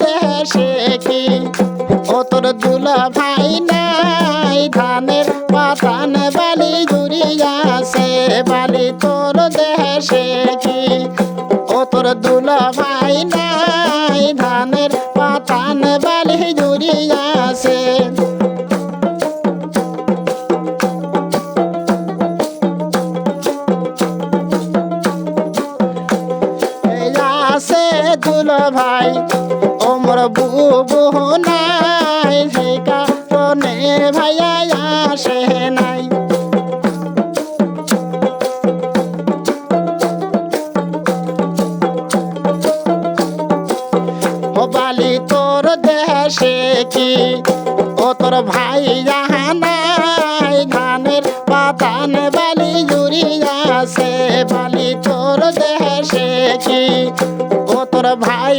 দেশে কি ও তোর দুলা ভাই নাই, ধানের পাতান বালি জুড়িয়াছে বালি তোর দেশে কি ও তোর দুলা ভাই নাই, ধানের পাতান বালি জুড়িয়াছে আছে। দুল ভাই ওমর বুবু নাই সেই কারণে ভাইয়া আসে নাই। বালি, তোর দেশে কি ও তোর ভাই নাই? ধানের পাতান বালি জুড়িয়াছে বালি তোর দেশে কি ও তোর ভাই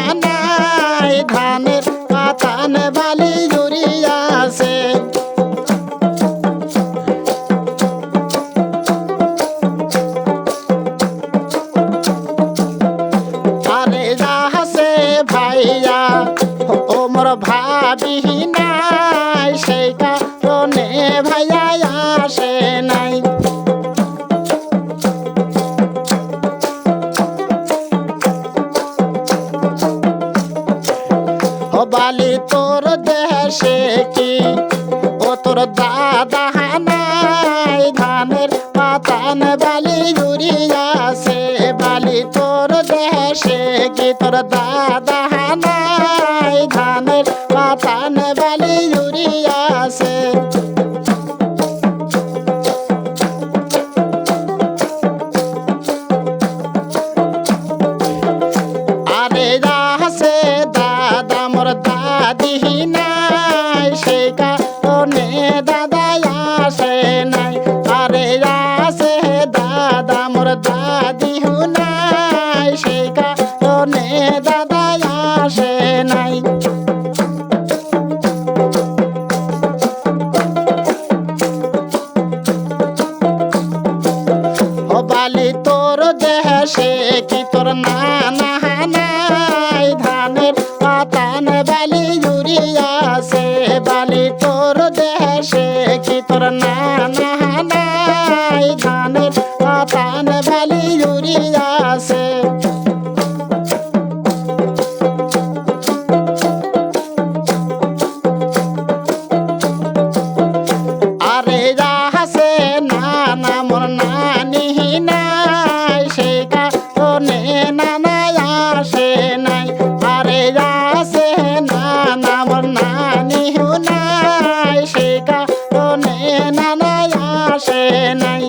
ভাবি নাই সেই কারণে ভাইয়া আসে নাই। বালি, তোর দেশে কি? ও তোর দাদা নাই, ধানের পাতান বালি জুড়িয়াছে বালি, তোর দেশে কি? তোর দাদা নাই। দেশে কি তোর নানা নাই ধানের পাতান বালি জুড়িয়াছে বালি তোর দেশে কি তোর নানা নাই ধানের পাতান বালি জুড়িয়াছে কারণে নানা আসে নাই, আরে যাহাসে নানা, মোর নানি নাই, সে কারণে নানা আসে নাই।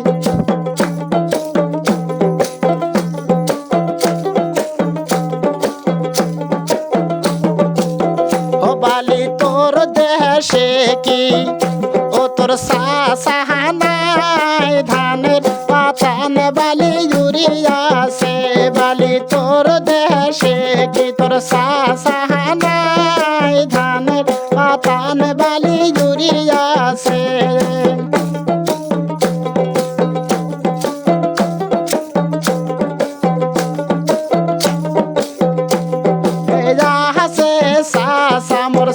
বালি, তোর দেশে কি? ও তোর সাহানাই ধানের পাতান বালি জুড়িয়াছে বালি তোর দেশে কি তোর সাহানাই ধানের পাতান বালি জুড়িয়াছে সাসা মোর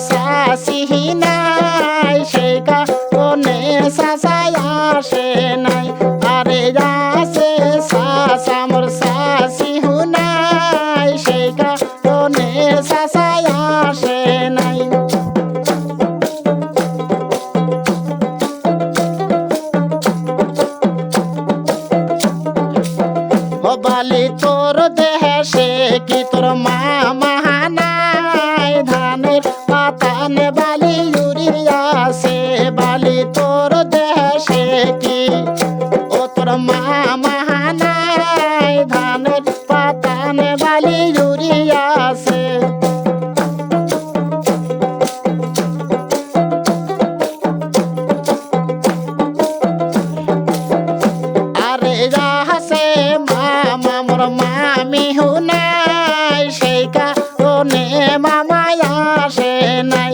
ও বালি তোর দেশে কি আমি হুনাই ও নে মামায় আসে নাই।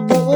আরে